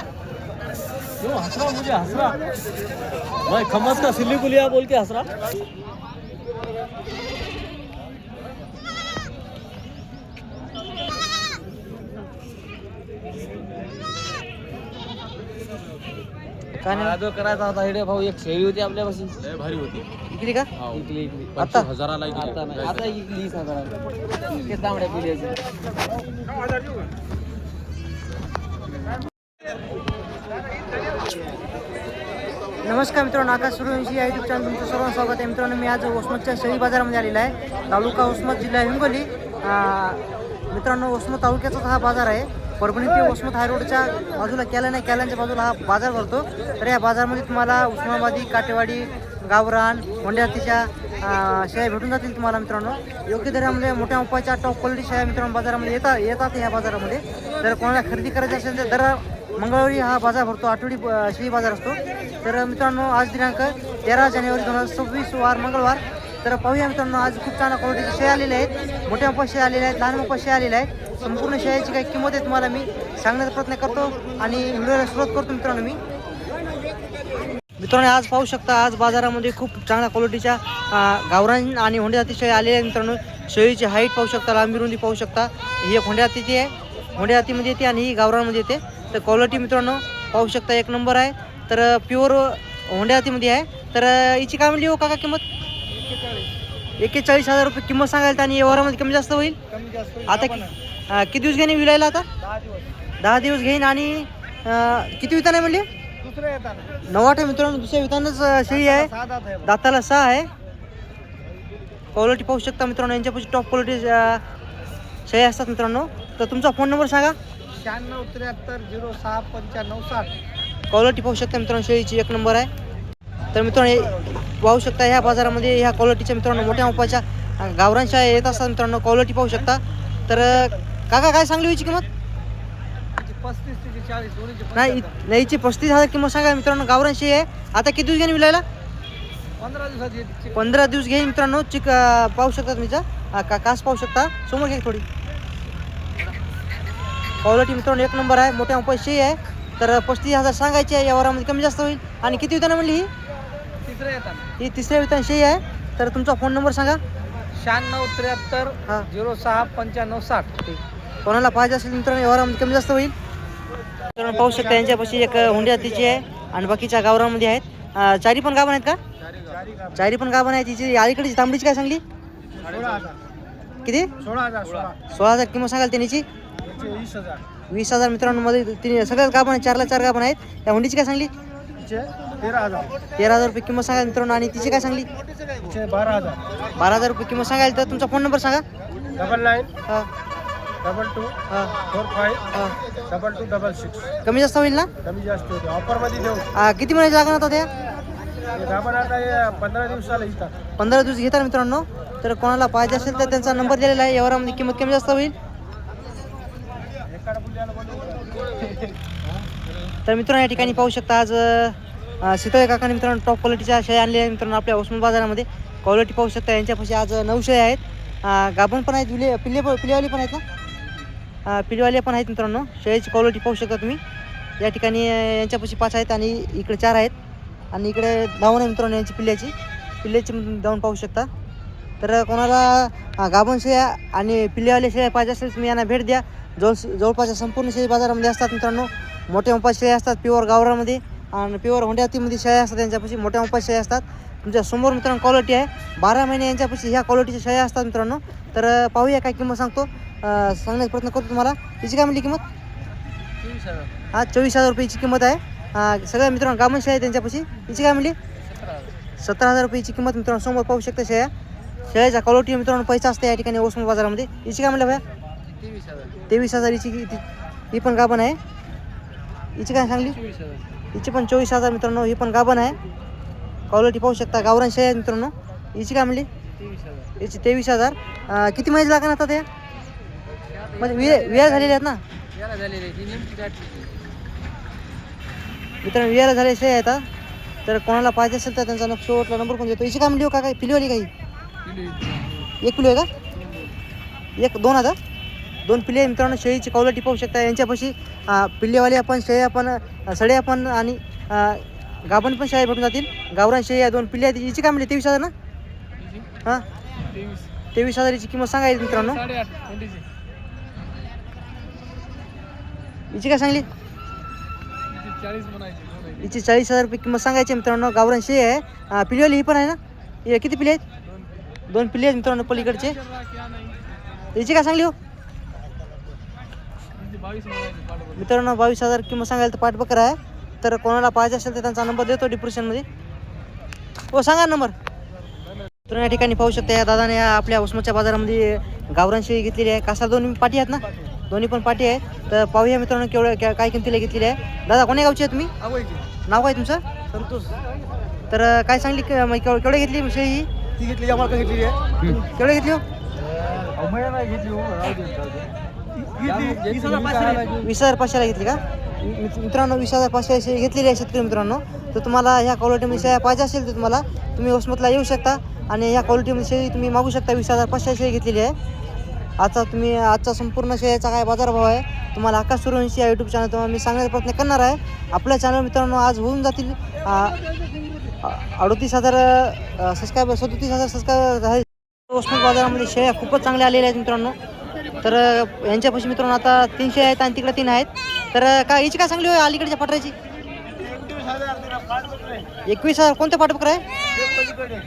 क्यों हंस रहा मुझे हंस रहा मैं खमस का सिल्ली गुलिया बोल के हंस रहा काय नाही जो करायचा होता हिडे भाऊ एक शेळी होती आपल्यापाशी. भारी होती. इकडे का? इकली इकली. आता? हजाराला आता नाही. आता इकली वीस हजाराला इतके तांबड्या पिल्याचे नमस्कार मित्रांनो आकाश सूर्यवंशी या युट्यूब चॅनल तुमचं सर्वांचं स्वागत आहे. मित्रांनो मी आज वसमतच्या शेळी बाजारामध्ये आलेला आहे. तालुका वसमत जिल्हा हिंगोली. मित्रांनो वसमत तालुक्याचाच हा बाजार आहे. परभणी ते वसमत हायरोडच्या बाजूला कॅलन आहे कॅलनच्या बाजूला हा बाजार भरतो. तर या बाजारामध्ये तुम्हाला उस्मानाबादी काटेवाडी गावरान होंड्यातीच्या शेळ्या भेटून जातील तुम्हाला मित्रांनो. योग्य दरामध्ये मोठ्या उपायच्या टॉप क्वालिटी शेळ्या मित्रांनो बाजारामध्ये येतात येतात या बाजारामध्ये. जर कोणाला खरेदी करायची असेल तर दर मंगळवारी हा बाजार भरतो आठवडी शेळी बाजार असतो. तर मित्रांनो आज दिनांक तेरा जानेवारी दोन हजार सव्वीस वार मंगळवार. तर पाहूया मित्रांनो आज खूप चांगल्या क्वालिटीचे शेळ्या आलेले आहेत. मोठ्या मोठ्या शेळ्या आलेल्या आहेत लहान मोठ्या शेळ्या आलेल्या आहेत. संपूर्ण शेळ्याची काही किंमत आहे तुम्हाला मी सांगण्याचा प्रयत्न करतो आणि व्हिडिओला सुरुवात करतो मित्रांनो मी. मित्रांनो आज पाहू शकता आज बाजारामध्ये खूप चांगल्या क्वालिटीच्या गावरान आणि होंडे जाती शेळ्या आलेल्या आहेत मित्रांनो. शेळीची हाईट पाहू शकता लांबी रुंदी पाहू शकता. ही एक होंड्या जातीची आहे. होंड्या जातीमध्ये येते आणि ही गावरानमध्ये येते. तर क्वालिटी मित्रांनो पाहू शकता एक नंबर आहे. तर प्युअर होंड्या जातीमध्ये आहे. तर हिची काय म्हणली हो काका किंमत? एक्केचाळीस हजार रुपये किंमत सांगायला आणि व्यवहारामध्ये कमी जास्त होईल? आता किती दिवस घेणे विलायला आता? दहा दिवस. घेईन आणि किती वितान नवाठ आहे मित्रांनो दुसऱ्या वितानच शेळी आहे. दाताला सहा आहे. क्वालिटी पाहू शकता मित्रांनो यांच्यापाशी टॉप क्वालिटी शेळी असतात मित्रांनो. तर तुमचा फोन नंबर सांगा. शहाण्णव त्र्याहत्तर झिरो सहा पंच्याण्णव साठ. क्वालिटी पाहू शकता मित्रांनो शेळीची एक नंबर आहे. तर मित्रांनो हे पाहू शकता ह्या बाजारामध्ये ह्या क्वालिटीच्या मित्रांनो मोठ्या मापाच्या शेळ्या येत असतात मित्रांनो क्वालिटी पाहू शकता. तर काका काय सांगली होईची किंमत? पस्तीस तिची चाळीस दोन्हीची नाही पस्तीस हजार किंमत सांगा मित्रांनो गावरान शेळी आहे. आता किती दिवस घेणे विलायला? पंधरा दिवसाची ची- पंधरा दिवस घेईन मित्रांनो. चिक अ, पाहू शकता. अ, का कास पाहू शकता. समोर घ्या थोडी. क्वालिटी मित्रांनो एक नंबर आहे. मोठ्या पैसे आहे. तर पस्तीस हजार सांगायचे आहे. यावरामध्ये कमी जास्त होईल. आणि किती विताना म्हणली ही? तिसरे येतात ही तिसऱ्या आहे. तर तुमचा फोन नंबर सांगा. शहाण्णव त्र्याहत्तर हां. झिरो सहा पंच्याण्णव साठ. कोणाला पाहिजे असेल मित्रांनो व्यवहारामध्ये कमी जास्त होईल. मित्रांनो पाहू शकता यांच्यापाशी एक हुंडी जातीची आहे आणि बाकीच्या गावरामध्ये आहेत. चारी पण गाभण आहेत का? चारी पण गाभण आहेत. तिची अलीकडची तांबडीची काय सांगली? किती? सोळा हजार किंमत सांगाल त्यांची वीस हजार. मित्रांनो मध्ये तिने सगळ्याच गाभण आहेत. चारला चार गाभण आहेत. त्या हुंडीची काय सांगली? तेरा हजार तेरा रुपये किंमत सांगाल मित्रांनो. आणि तिची काय सांगली? बारा हजार. बारा हजार रुपये किंमत सांगाल तर तुमचा फोन नंबर सांगा. डबल नाईन हा. Double two four five double two double six कमी जास्त होईल ना? कमी जास्त होते ऑफरमध्ये देऊ. आ, किती महिन्याची लागणार आता त्या आता हे पंधरा दिवसाला येतात. पंधरा दिवस घेतात मित्रांनो. तर कोणाला पाहिजे असेल तर त्यांचा नंबर दिलेला आहे. यावरामध्ये किंमत कमी जास्त होईल. बोलू. तर मित्रांनो या ठिकाणी पाहू शकता आज अ, सीताळे काकाने मित्रांनो टॉप क्वालिटीच्या शेळ्या आणल्या आहेत मित्रांनो आपल्या उस्मान बाजारामध्ये. क्वालिटी पाहू शकता यांच्यापाशी आज नऊ शेळ्या आहेत. अ, गाभण पण आहेत पिल्ले पिल्लेवाले पण आहेत ना? पिढीवाले पिल्लेवाले पण आहेत मित्रांनो. शेळीची क्वालिटी पाहू शकता तुम्ही. या ठिकाणी यांच्यापाशी पाच आहेत आणि इकडे चार आहेत. आणि इकडे दावण आहे मित्रांनो यांची पिल्ल्याची. पिल्ल्याची दावण पाहू शकता. तर कोणाला अ, गाभण शेळ्या आणि पिल्लेवाले शेळ्या पाहिजे असेल तुम्ही यांना भेट द्या. जवळ जवळपासच्या संपूर्ण शेळी बाजारामध्ये असतात मित्रांनो. मोठ्या मोठ्या शेळ्या असतात प्युअर गावरामध्ये. आणि प्युअर होंड्यातीमध्ये शेळ्या असतात त्यांच्यापाशी मोठ्या मोठ्या शेळ्या असतात. तुमच्यासमोर मित्रांनो क्वालिटी आहे. बारा महिने यांच्यापाशी ह्या क्वालिटीच्या शेळ्या असतात मित्रांनो. तर पाहूया काय किंमत सांगतो. सांगण्याचा प्रयत्न करतो तुम्हाला. तिची काय म्हणली किंमत? हा चोवीस हजार रुपयाची किंमत आहे. सगळ्या मित्रांनो गामन शेळ्या आहेत त्यांच्यापाशी. तिची काय म्हणली सतरा हजार रुपयाची किंमत मित्रांनो समोर पाहू शकता शेळ्या. शेळ्याच्या क्वालिटी मित्रांनो पैसा असते या ठिकाणी ओसमत बाजारामध्ये. हिची काय म्हणलं भया? तेवीस हजार ती- ही पण गाभण आहे. हिची काय सांगली? हिची पण चोवीस हजार मित्रांनो ही पण गाभण आहे. क्वालिटी पाहू शकता गावरान शेळ्या मित्रांनो. हिची काय म्हणली हिची तेवीस हजार. किती महिने लागणार आता त्या म्हणजे विया विया झालेल्या आहेत ना? याला झालेली ती नेमकी गाठी मित्रांनो वियाला झाले शेळ्या आहेत हा. तर कोणाला पाहिजे असेल तर त्यांचा शेवटला नंबर पण देतो हिची काय म्हणली हो का काय पिलीवाली काही? किलो एक पिलो आहे का? एक दोन आता? दोन पिल्ले आहे मित्रांनो शेळीची कवलटी पाहू शकता. यांच्यापाशी अं, पिल्लेवाले आपण शेळ्या आपण अं, सडे आपण आणि अं, गाभण पण शेळ्या भेटून जातील. गावरान शेळी आहे दोन पिल्ले आहेत. हिची काय म्हणली? तेवीस हजार ना? हां? तेवीस. तेवीस हजाराची किंमत सांगायची मित्रांनो. साडेआठ कोणतीची हिची काय सांगली? हिची चाळीस हजार रुपये किंमत सांगायची मित्रांनो. गावरान शेळी आहे. अं, पिल्लेवाली ही पण आहे ना? हे किती पिल्ले आहेत? दोन पिल्ले आहेत मित्रांनो पलीकडचे. हिची काय सांगली हो? मित्रांनो बावीस हजार किंमत सांगायला तर पाठबकर आहे. तर कोणाला पाहिजे असेल तर त्यांचा नंबर देतो डिप्रेशनमध्ये हो सांगा नंबर. तर या ठिकाणी पाहू शकता या दादाने आपल्या उस्माच्या बाजारामध्ये गावरान शेळी घेतलेली आहे. कासा दोन्ही पाठी आहेत ना? दोन्ही पण पाठी आहेत तर पाहूया मित्रांनो केवढं क्या- काय किमतीला घेतलेली आहे. दादा कोण्या गावची आहे तुम्ही? नाव काय तुमचं? संतोष. तर अं, काय सांगली क- मग केव- केवढे घेतली शेळी ही? ती घेतली आम्हाला का घेतली आहे. केवढे घेतली हो? घेतली हो दे. वीस हजार पाचशे. आहे. वीस हजार पाचशेला घेतली का? मित- मित्रांनो वीस हजार पाचशे घेतलेली आहे शेतकरी मित्रांनो. तर तुम्हाला ह्या क्वालिटीमध्ये शेळ्या पाहिजे असेल तर तुम्हाला तुम्ही वसमतला येऊ शकता. आणि ह्या क्वालिटीमध्ये शेळी तुम्ही मागू शकता. वीस हजार पाचशे शेळी घेतलेली आहे. आजचा तुम्ही आजचा संपूर्ण शेळ्याचा काय बाजारभाव आहे? तुम्हाला आकाश सुरवंशी या यूट्यूब चॅनल तुम्हाला मी सांगण्याचा प्रयत्न करणार आहे. आपल्या चॅनल मित्रांनो आज होऊन जातील अडतीस हजार सबस्क्रायबर सदोतीस हजार सबस्क्रायबर आहे वसमत बाजारामध्ये शेळ्या खूपच चांगल्या आलेल्या आहेत मित्रांनो. तर यांच्यापाशी मित्रांनो आता तीनशे आहेत आणि तिकडे तीन आहेत. तर काय हिची काय चांगली होय अलीकडच्या पटराची? एकवीस हजार कोणत्या पाठबकर आहे?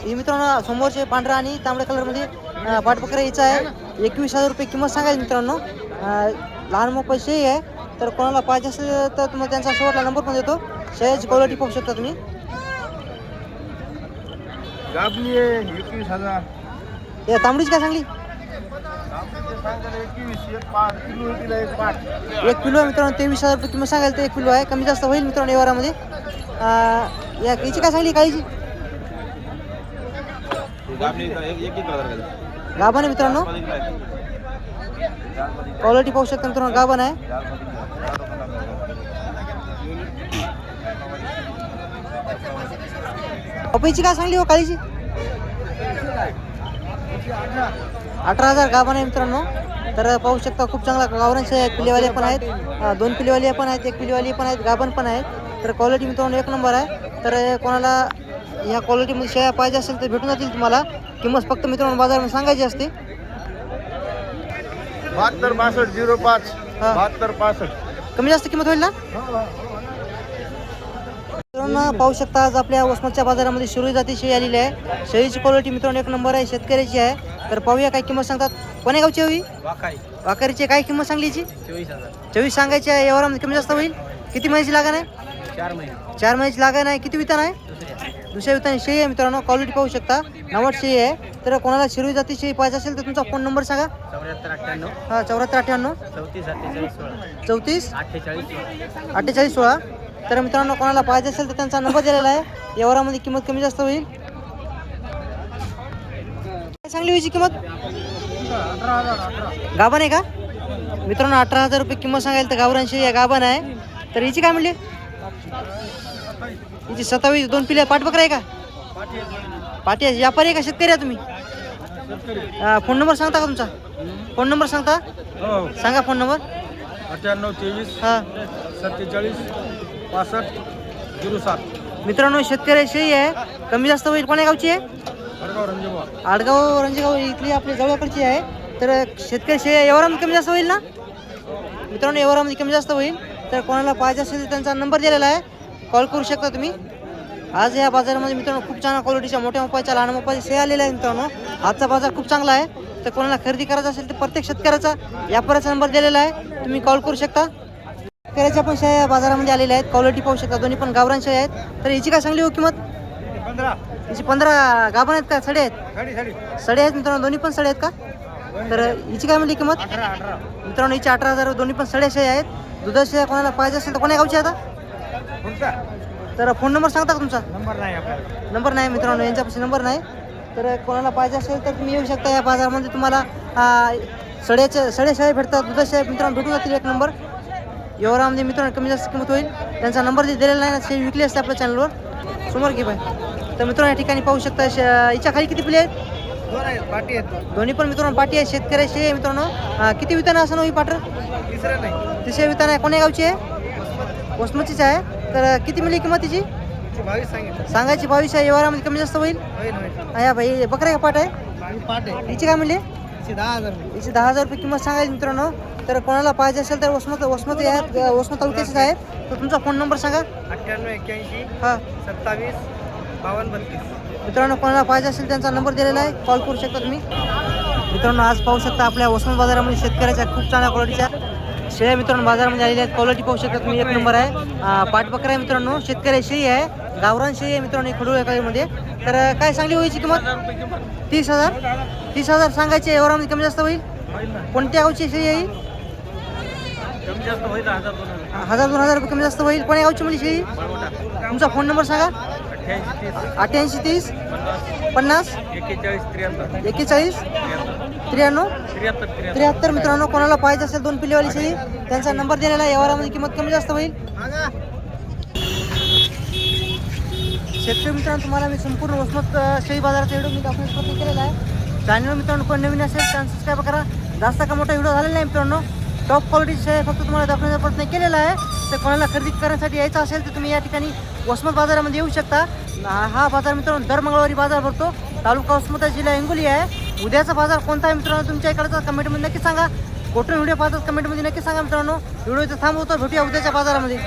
ही मित्रांनो समोरचे पांढरा आणि तांबड्या कलरमध्ये अ, पाठबकर हिचं आहे. एकवीस हजार रुपये किंमत सांगायची मित्रांनो. अ, लहान मोबाईल शेळी आहे. तर कोणाला पाहिजे असेल तर तुम्हाला त्यांचा शेवटला नंबर पण देतो. शेळ्याची क्वालिटी पाहू शकता तुम्ही. एकवीस हजार. या तांबडीची काय सांगली? एक किलो आहे मित्रांनो तेवीस हजार रुपये किंमत सांगायला तर एक किलो आहे. कमी जास्त होईल मित्रांनो व्यवहारामध्ये. याची काय सांगली काळीची? गाभण आहे मित्रांनो. क्वालिटी पाहू शकता मित्रांनो गाभण आहे. पपईची काय सांगली हो काळीची? अठरा हजार गाभण आहे मित्रांनो. तर पाहू शकता खूप चांगला गावरांचे पिलेवाले पण आहेत. दोन पिलेवाले पण आहेत एक पिलेवाली पण आहेत गाभण पण आहेत. तर क्वालिटी मित्रांनो एक नंबर आहे. तर कोणाला ह्या क्वालिटीमध्ये शेळ्या पाहिजे असेल तर भेटून जातील तुम्हाला. किंमत फक्त मित्रांनो बाजारामध्ये सांगायची असते. बहात्तर बासष्ट झिरो पाच. हा. बहात्तर पासष्ट. कमी जास्त किंमत होईल ना? मित्रांनो पाहू शकता आज आपल्या वसमतच्या बाजारामध्ये शिरोई जाती शेळी आलेली आहे. शेळीची क्वालिटी मित्रांनो एक नंबर आहे शेतकऱ्याची आहे. तर पाहूया काय किंमत सांगतात. कोण्या गावची हवी वाकरीची काय किंमत सांगली याची? चोवीस हजार. चोवीस सांगायची आहे. यावर कमी जास्त होईल? किती महिन्याची लागण आहे? चार महिने. चार महिन्याची लागण आहे. किती वितान आहे? दुसऱ्या विताने शेळी आहे मित्रांनो. क्वालिटी पाहू शकता. नवट शेळी आहे. तर कोणाला शिरोई जाती शेळी पाहिजे असेल तर तुमचा फोन नंबर सांगा. चौऱ्याहत्तर अठ्ठ्याण्णव. हा चौऱ्याहत्तर अठ्ठ्याण्णव. चौतीस अठ्ठेचाळीस सोळा. चौतीस? अठ्ठेचाळीस सोळा. अठ्ठेचाळीस सोळा. तर मित्रांनो कोणाला पाहिजे असेल तर त्यांचा नंबर दिलेला आहे. यावरामध्ये किंमत कमी जास्त होईल. काय सांगली होईची किंमत? गाभण आहे का? मित्रांनो अठरा हजार रुपये किंमत सांगायला तर गावरांशी या गाभण आहे. तर हिची काय म्हणली? हिची सत्तावीस दोन पिल्या पाठबकर आहे का? पाठी व्यापारी आहे का? शेतकरी आहे तुम्ही? फोन नंबर सांगता का तुमचा? फोन नंबर सांगता? हो. सांगा फोन नंबर. अठ्ठ्याण्णव तेवीस हां. सत्तेचाळीस पासष्ट झिरो सात. मित्रांनो शेतकरी शेळी आहे कमी जास्त होईल कोण्या गावची आहे? आडगाव रंजगाव. इथली आपली जवळकडची आहे. तर शेतकरी शेळी एवढामध्ये कमी जास्त होईल ना? मित्रांनो एवढामध्ये कमी जास्त होईल. तर कोणाला पाहिजे असेल तर त्यांचा नंबर दिलेला आहे. कॉल करू शकता तुम्ही? आज या बाजारामध्ये मित्रांनो खूप चांगल्या क्वालिटीच्या मोठ्या मोबाईलच्या लहान मोबाईल शेळ्या आलेल्या आहे मित्रांनो. आजचा बाजार खूप चांगला आहे. तर कोणाला खरेदी करायचा असेल तर प्रत्येक शेतकऱ्याचा व्यापाराचा नंबर दिलेला आहे. तुम्ही कॉल करू शकता. शेतकऱ्याच्या पण शेळ्या या बाजारामध्ये आलेल्या आहेत. क्वालिटी पाहू शकता. दोन्ही पण गावरान आहेत. तर हिची काय चांगली हो किंमत? हिची पंधरा गाभण आहेत का? सडे आहेत? साडी आहेत मित्रांनो. दोन्ही पण सडे आहेत का? तर हिची काय म्हणली किंमत? मित्रांनो हिची अठरा हजार दोन्ही पण सडे शेळ्या आहेत. दुधाच्या कोणाला पाहिजे असेल तर कोण्या गावची आता? तर फोन नंबर सांगता का तुमचा? नंबर नाही आपल्याला. नंबर नाही मित्रांनो यांच्यापाशी नंबर नाही. तर कोणाला पाहिजे असेल तर तुम्ही येऊ शकता या बाजारामध्ये. तुम्हाला सड्याच्या सड्या शेळ्या भेटतात दुधाच्या मित्रांनो भेटून जातील एक नंबर. एवढामध्ये मित्रांनो कमी जास्त किंमत होईल. त्यांचा नंबर जे दिलेला नाही ना शेळी विकली असते आपल्या चॅनलवर समोर घे बाय तर मित्रांनो या ठिकाणी पाहू शकता हिच्या खाली किती पिले आहेत? दोन आहेत पाठी आहेत. दोन्ही पण मित्रांनो पाठी आहे शेतकरी शेळी आहे मित्रांनो. अं, किती वितान असं ही पाटर तिसरं नाही. तिसऱ्या वितान आहे कोण्या गावची आहे? वसमतचीच आहे. तर किती मिळली किंमत तिची? सांगायची बावीस आहे व्यवहारामध्ये कमी जास्त होईल? हा बाई बकऱ्या का पाठ आहे? आहे. हिची काय म्हणली? तिचे दहा हजार रुपये. याची दहा हजार रुपये किंमत सांगायची मित्रांनो. तर कोणाला पाहिजे असेल तर वसमत वसमत आहेत वसमत तालुक्याचेच आहेत तर तुमचा फोन नंबर सांगा. अठ्ठ्याण्णव एक्क्याऐंशी हा. सत्तावीस बावन्न बत्तीस. मित्रांनो कोणाला पाहिजे असेल त्यांचा नंबर दिलेला आहे. कॉल करू शकता तुम्ही. मित्रांनो आज पाहू शकता आपल्या वसमत बाजारामध्ये शेतकऱ्याच्या खूप चांगल्या क्वालिटीच्या शेळ्या मित्रांनो बाजारामध्ये आलेल्या आहेत. क्वालिटी पाहू शकता तुम्ही. एक नंबर आहे. अं, पाटबकरा आहे मित्रांनो. शेतकरी शेळी आहे. गावरान शेळी आहे मित्रांनो खडूळमध्ये तर काय सांगली होईची किंमत? तीस हजार. तीस हजार सांगायचे. एवढ्यामध्ये कमी जास्त होईल? कोणत्या गावची शेळी आहे हजार दोन हजार. रुपये कमी जास्त होईल. कोण्या गावची म्हणजे शेळी? तुमचा फोन नंबर सांगा. अठ्ठ्याऐंशी तीस. पन्नास. एक्केचाळीस त्र्याण्णव? त्र्याहत्तर मित्रांनो कोणाला पाहिजे असेल दोन पिल्लेवाली शेळी त्यांचा नंबर दिलेला आहे. व्यवहारामध्ये किंमत कमी जास्त होईल. शेतकरी मित्रांनो तुम्हाला मी संपूर्ण वसमत शेळी बाजाराचा व्हिडिओ मी दाखवण्याचा प्रयत्न केलेला आहे. चॅनल मित्रांनो कोण नवीन असेल चॅनल सबस्क्राईब करा. जास्त का मोठा व्हिडिओ झालेला आहे मित्रांनो. टॉप क्वालिटीचे शेळ्या फक्त तुम्हाला दाखवण्याचा प्रयत्न केलेला आहे. तर कोणाला खरेदी करण्यासाठी यायचं असेल तर तुम्ही या ठिकाणी वसमत बाजारामध्ये येऊ शकता. हा बाजार मित्रांनो दर मंगळवारी बाजार भरतो. तालुका वसमत जिल्हा हिंगोली आहे. उद्याचा बाजार कोणता आहे मित्रांनो? तुमच्या इकडचा कमेंटमध्ये नक्की सांगा. कुठून व्हिडिओ पाहतात कमेंटमध्ये नक्की सांगा मित्रांनो. व्हिडिओ इथं थांबवतो भेटूया उद्याच्या बाजारामध्ये.